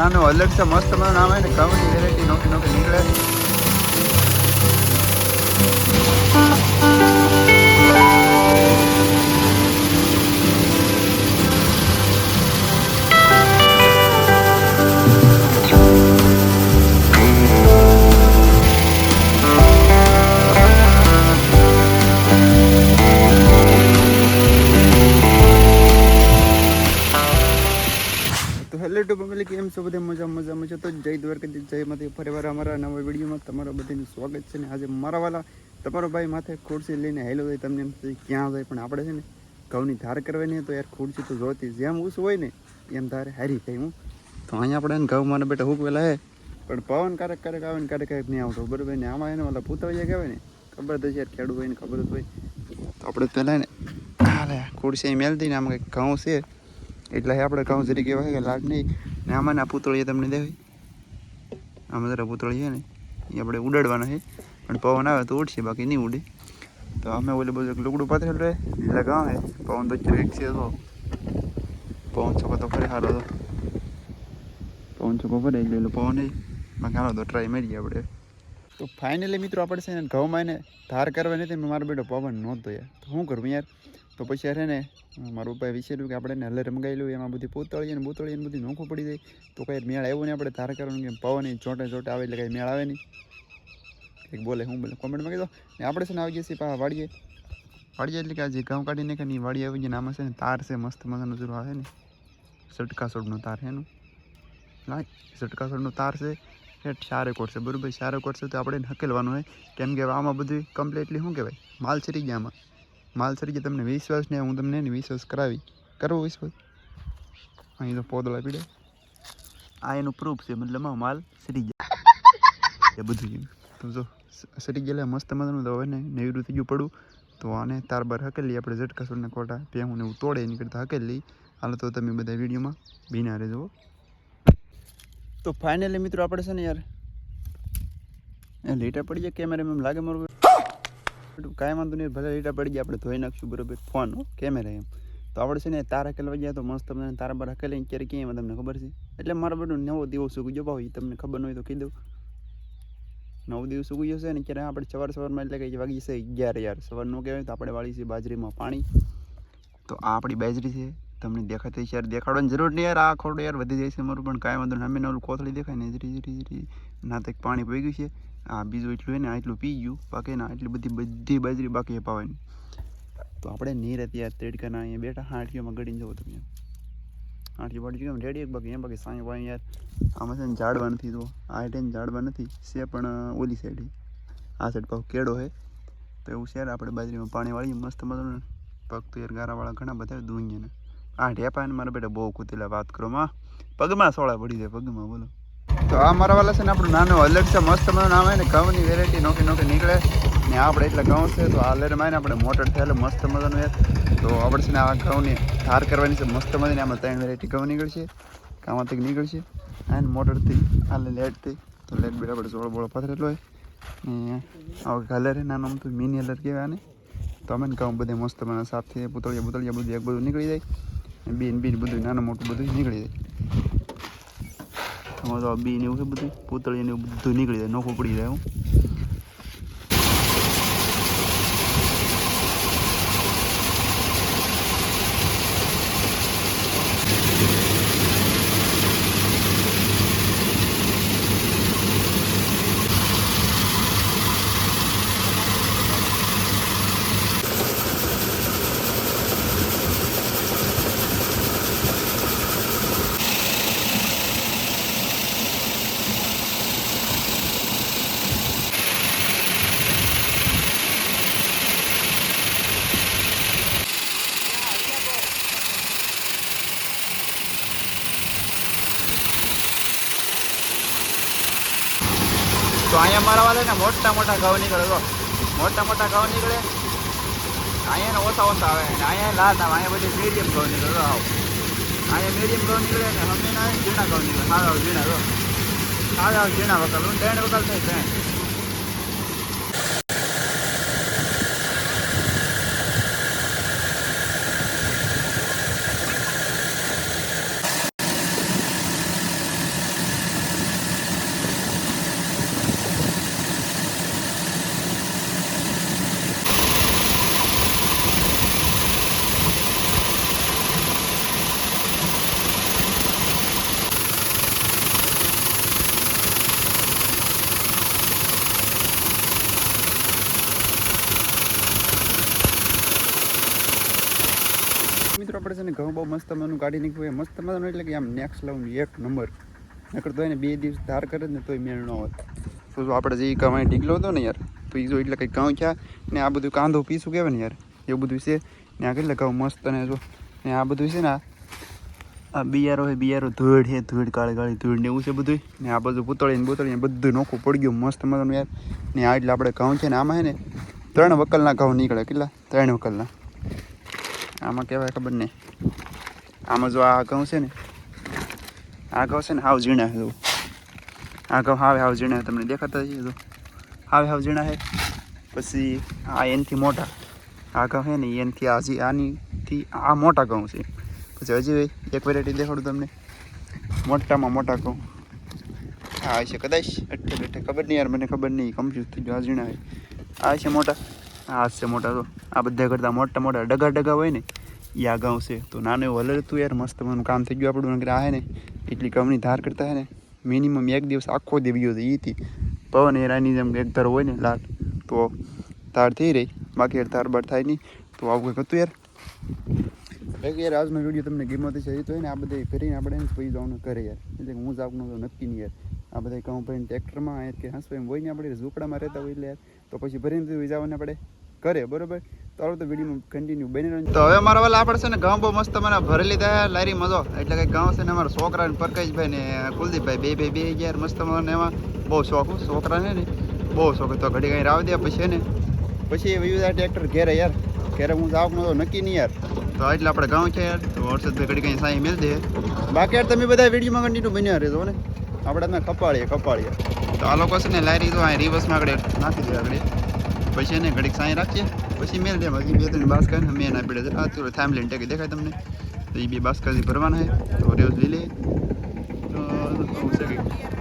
આનો અલગ છે મસ્ત મજાનું નામ હોય ને ઘઉંની વેરાયટી નોખી નોખી નીકળે. તો હેલો ટુ ફેમિલી કેમ છો બધા? મજા મજા મજા તો જય દ્વારકાથી જય માથી ફરીવાર અમારા નવા વિડીયોમાં તમારા બધાનું સ્વાગત છે ને આજે મારા વાલા તમારો ભાઈ માથે ખુરશી લઈને હેલો હોય તમને એમ ક્યાં જાય પણ આપણે છે ને ઘઉંની ધાર કરવાની હોય તો યાર ખુરશી તો જોતી જેમ ઊસ હોય ને એમ ધારે હારી થાય હું. તો અહીંયા આપણે ઘઉં મારા બેટા હુકવેલા હે. પણ પવન ક્યારેક ક્યારેક આવે ને ક્યારેક ક્યારેક નહીં આવતો, બરાબર? ને આમાં એને ઓલા પૂતળિયા કહેવાય ને, ખબર તો યાર ખેડૂત હોય ને ખબર જ હોય. તો આપણે પહેલાં ને, હાલે, ખુરશી મેલ દઈને આમાં કંઈક ઘઉં છે. એટલે આપણે કહું જરી કહેવાય કે લાડ નહીં ને આમાં ના પૂતળીએ તમને દેવાય આમાં જરા પૂતળી છે ને, એ આપણે ઉડાડવાના છે. પણ પવન આવે તો ઉડશે, બાકી નહીં ઉડે. તો અમે ઓલે બધું લુગડું પાથરેલું રહે, એટલે ગામ હે. પવન તો એક છે તો. પવન છોકો તો ખરે સારો તો પવન છોકો ફરે એટલે એટલે પવન બાકી હારો તો ટ્રાય મારીએ આપણે. તો ફાઇનલી મિત્રો આપણે છે ને ઘઉંમાં એને ધાર કરવા નથી મારો બેટો પવન નહોતો યાર. તો શું કરવું યાર? તો પછી અરે ને, મારું ભાઈ વિચાર્યું કે આપણે એને હલર મંગાવેલું એમાં બધી પૂતળી ને પૂતળી ને બધી નોખું પડી જાય. તો કંઈ મેળ આવ્યો નહીં આપણે? ધાર કરવાનું કે પવન ય ચોંટે ચોંટે આવે એટલે કંઈ મેળ આવે નહીં. કંઈક બોલે, હું બોલે કોમેન્ટમાં કીધો. ને આપણે છે ને આવી જઈએ પા વાડીએ. વાડીએ એટલે કે આ જે ઘઉં કાઢીને કે નહીં વાડી આવી જાય ને આમાં છે ને તાર છે, મસ્ત મજાનો જરો આવે ને સટકાસોડનો તાર છે એનું. સટકા સોડનો તાર છે. હેઠ સારો કોટ બરાબર? સારો કોટ તો આપણે એને હકેલવાનું હોય. કેમ કે આમાં બધું કમ્પ્લીટલી શું કહેવાય? માલ છરી ગયા આમાં. માલ ગયા તમને વિશ્વાસ ને હું તમને એને વિશ્વાસ કરાવી. કરવો વિશ્વાસ? અહીં તો પોદળા પીડે. આ એનું પ્રૂફ છે, મતલબ માલ સરી ગયા. એ બધું. તો જો સરી ગયેલા મસ્ત મજાનું તો હવે ને નેવરું થઈ ગયું પડું. તો આને તાર બાર હકેલી, આપણે ઝટકાસુરને કોટા પેહું ને એવું તોડે, એની કરતાં હકેલી. હાલો તો તમે બધા વિડીયોમાં બીના રહેજો તો ફાઇનલી મિત્રો આપણે છે ને યાર લીટા પડી જાય કેમેરા એમ લાગે મારું કાંઈ વાંધો નહીં, ભલે રીટા પડી ગયા આપણે ધોઈ નાખશું બરોબર, ફોન કેમેરા એમ. તો આપણે છે ને, તાર હકેલવા ગયા તો મસ્ત તમને તારા બાર હકેલી ક્યારે ક્યાંય તમને ખબર છે? એટલે મારા બધું નવો દિવસ ઉગી ભાવ તમને ખબર ન હોય તો કહી દઉં. નવ દિવસ ઉગી જશે ને ક્યારે, આપણે સવાર સવારમાં એટલે કે વાગી છે અગિયાર યાર સવારનું કહેવાય તો આપણે વાળી છે બાજરીમાં પાણી. તો આ આપણી બાજરી છે, તમને દેખાતી છે યાર દેખાડવાની જરૂર નહીં યાર, આ ખોટું યાર વધી જાય છે મારું, પણ કાંઈ વાંધો નહીં અમે ઓલું કોથળી દેખાય ને ધીરે ધીરે જરી ના તો પાણી પી ગયું છે. આ બીજું એટલું હોય ને આટલું પી ગયું. બાકી ના એટલી બધી બધી બાજરી બાકી એ પાવાની. તો આપણે નહીં રહેતી યાર તેડકાના અહીંયા બેઠા. હાંઠીઓમાં ગળીને જવું તમે હાંઠી વાળી કેમ રેડી એક બાકી એમ બાકી સાંઈ પાણી યાર. આમાં છે ને ઝાડવા નથી તો આ ટાઈમ ઝાડવા નથી. છે પણ ઓલી સાઈડ આ સાઈડ પાછું કેળો છે તો એવું છે આપણે બાજરીમાં પાણી વાળીએ. મસ્ત મજાનું પગ તો યાર ગારાવાળા ઘણા બધા દૂંગીને. આ ઢેપા ને મારા બેટા બહુ કૂતેલા વાત કરો, માં. પગમાં સોળા પડી જાય, પગમાં બોલો. તો આ મારા વાલા છે ને આપણું નાનું અલગ છે, મસ્ત મજાનું નામ હોય ને, ઘઉંની વેરાયટી નોખી નોખી નીકળે. ને આપણે એટલે ઘઉં છે, તો આ લેરમાં આપણે મોટર થયેલું મસ્ત મજાનું યાર તો આપણે છે ને આ ઘઉંની ધાર કરવાની છે, મસ્ત મજાની આમાં ત્રણ વેરાયટી ઘઉં નીકળશે. કામાંથી નીકળશે. આ મોટરથી આ લેટથી. તો લેટ બી આપણે જોડો બોળો પથરેલો હોય. આવું કલર છે, નાનો તો મિની કલર કહેવાય આને. તો અમે કહું બધે મસ્ત મને સાથે પૂતળિયા પૂતળિયા બધું એક બધું નીકળી જાય. બીન બીન બધું, નાનું મોટું બધું નીકળી જાય. આમાં તો ને એવું છે બધું પૂતળીને એવું બધું નીકળી જાય, નોખું પડી જાય હું. તો અહીંયા મારા વાલે ને મોટા મોટા ઘઉં નીકળે તો મોટા મોટા ઘઉં નીકળે. અહીંયા ને ઓછા ઓછા આવે ને અહીંયા લાલ આવે, અહીંયા બધી મીડિયમ ઘઉં નીકળે તો આવ. અહીંયા મીડિયમ ઘઉં નીકળે ને હમે ના ઝીણા ઘઉં નીકળે. સારા ઝીણા તો સારા ઝીણા વકલ ત્રણ વકલ થઈ ત્રણ. ને ઘઉં બહુ મસ્ત મજાનું કાઢી નાખ્યું. મસ્ત મજાનું એટલે કે આમ નેક્સ્ટ લેવલ એક નંબર. નકર તો એને બે દિવસ ધાર કરે ને તોય મેળ ન હોય. તો જો આપણે જે કમાઈ ઢીકલો હતો ને યાર, તો એ જો એટલે કંઈક ઘઉં થયા ને આ બધું કાંદો પીસું કહેવાય ને યાર, એવું બધું છે. ને આ કેટલા ઘઉં મસ્ત ને જો, ને આ બધું છે ને આ બિયારો હોય બિયારો ધૂળ છે, ધૂળ, કાળી કાળી ધૂળ ને એવું છે બધું. ને આ બધું પૂતળીને પૂતળીને બધું નોખું પડી ગયું મસ્ત મજાનું યાર. ને આ એટલે આપણે ઘઉં છે ને આમાં છે ને ત્રણ વકલના ઘઉં નીકળે કેટલા? ત્રણ વકલના. આમાં કહેવાય ખબર નહીં. આમાં જો આ ઘઉં છે ને, આ ઘઉં છે ને હાવ ઝીણા છે આ ઘઉં હાવે હાવ ઝીણા તમને દેખાતા છે જો હાવે હાવ ઝીણા છે. પછી આ એનથી મોટા. આ ઘઉં છે ને એનથી આ આનીથી આ મોટા ઘઉં છે. પછી હજી એક વેરાયટી દેખાડું તમને. મોટામાં મોટા ઘઉં. આ છે કદાચ, અઠ્ઠે બેઠે ખબર નહીં યાર, મને ખબર નહીં કમ્પ્યુઝ થઈ ગયો, આ ઝીણા આ છે મોટા. આ છે મોટા તો આ બધા કરતાં મોટા મોટા ડગા ડગા હોય ને એ આ ગાઉં છે તો નાનું એવું હલર હતું યાર મસ્ત મનું કામ થઈ ગયું આપણું નકર આ હે ને એટલી કમની ધાર કરતા હે ને મિનિમમ એક દિવસ આખો દી ગયો હતો એથી પવન એરાની જેમ એક ધાર હોય ને લાટ તો ધાર થઈ રહી બાકી યાર ધાર બાર થાય નહીં તો આવું કંઈક હતું યાર બાકી યાર આજનો વીડિયો તમને ગેમત છે, એ તો હોય ને, આ બધે કરીને આપણે એને પછી જવાનું કરે યાર. એટલે કે હું જ આપનું તો નક્કી નહીં યાર. આ બધા કહું ભાઈ ટ્રેક્ટરમાં કે હસવા એમ હોય ને આપણે ઝૂંપડામાં રહેતા હોય યાર તો પછી ભરીને જવાનું આપણે કરે, બરોબર? તો હાલો તો વિડીયોમાં કન્ટિન્યુ બની રહ્યું તો હવે અમારા વાલા આપણે છે ને ગામ બહુ મસ્ત મને ભરી લીધા લારી મજો. એટલે કે ગામ છે ને અમારા છોકરા ને પરકાશભાઈ ને કુલદીપભાઈ બે બે બે ગયા મસ્ત મને એમાં બહુ શોખ છોકરાને છોકરા ને બહુ શોખ તો ઘડી કઈ રાવ દે પછી ને પછી વિવિધ ટ્રેક્ટર ઘેરે યાર. ઘેરે હું જાવ નક્કી નહીં યાર. તો એટલે આપણે ગામ છે યાર. તો વરસાદ ઘડી કઈ સાંઈ મેળ દે. બાકી યાર તમે બધા વિડીયોમાં કન્ટિન્યુ બન્યા રહેજો ને. આપણે તમે કપાળીએ કપાળીએ તો આ લોકો છે ને લારી તો અહીં રિવર્સમાં આગળ નાખી દે આગળ પછી એને ઘડીક સાંઈ રાખીએ પછી મેં દે બે ત્રણ બાસ કરીને મેં ના પીડે આ થોડું થાંભલીને ટેકી દેખાય તમને તો એ બે બાસ્કા ભરવાના છે તો રેવસ લઈ લે તો